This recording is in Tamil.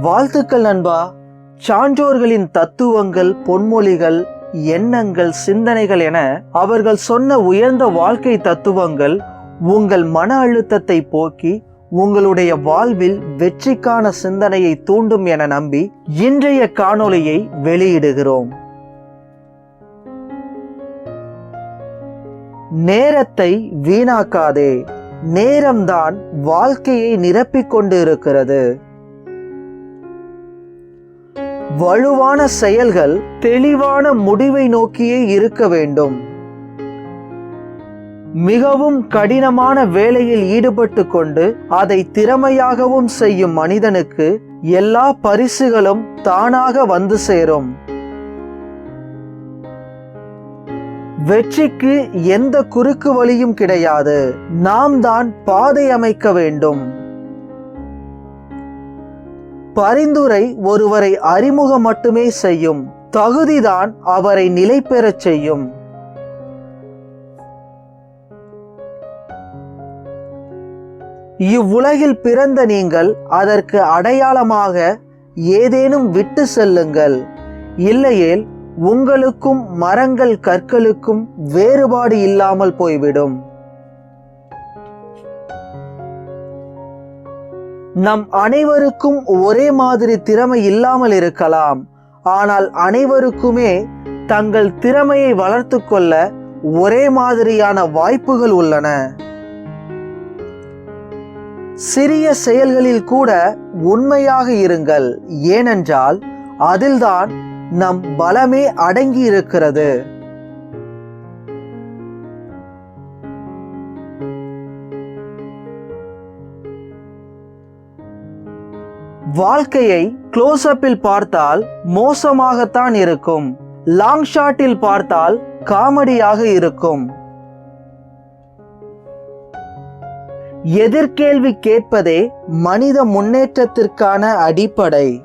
வாழ்த்துக்கள் நண்பா. சான்றோர்களின் தத்துவங்கள் பொன்மொழிகள் எண்ணங்கள் சிந்தனைகள் என அவர்கள் சொன்ன உயர்ந்த வாழ்க்கை தத்துவங்கள் உங்கள் மன அழுத்தத்தை போக்கி உங்களுடைய வாழ்வில் வெற்றிக்கான சிந்தனையை தூண்டும் என நம்பி இன்றைய காணொளியை வெளியிடுகிறோம். நேரத்தை வீணாக்காதே. நேரம்தான் வாழ்க்கையை நிரப்பிக் கொண்டு இருக்கிறது வலுவான செயல்கள் தெளிவான முடிவை நோக்கியே இருக்க வேண்டும். மிகவும் கடினமான வேலையில் ஈடுபட்டு கொண்டு அதை திறமையாகவும் செய்யும் மனிதனுக்கு எல்லா பரிசுகளும் தானாக வந்து சேரும். வெற்றிக்கு எந்த குறுக்கு வழியும் கிடையாது. நாம் தான் பாதை அமைக்க வேண்டும். பரிந்துரை ஒருவரை அறிமுகம் மட்டுமே செய்யும். தகுதிதான் அவரை நிலை பெறச் செய்யும். இவ்வுலகில் பிறந்த நீங்கள் அதற்கு அடையாளமாக ஏதேனும் விட்டு செல்லுங்கள். இல்லையேல் உங்களுக்கும் மரங்கள் கற்களுக்கும் வேறுபாடு இல்லாமல் போய்விடும். நம் அனைவருக்கும் ஒரே மாதிரி திறமை இல்லாமல் இருக்கலாம். ஆனால் அனைவருக்குமே தங்கள் திறமையை வளர்த்து கொள்ள ஒரே மாதிரியான வாய்ப்புகள் உள்ளன. சிறிய செயல்களில் கூட உண்மையாக இருங்கள். ஏனென்றால் அதில்தான் நம் பலமே அடங்கி இருக்கிறது. வாழ்க்கையை க்ளோஸ்அப்பில் பார்த்தால் மோசமாகத்தான் இருக்கும். லாங் ஷாட்டில் பார்த்தால் காமெடியாக இருக்கும். எதிர்கேள்வி கேட்பதே மனித முன்னேற்றத்திற்கான அடிப்படை.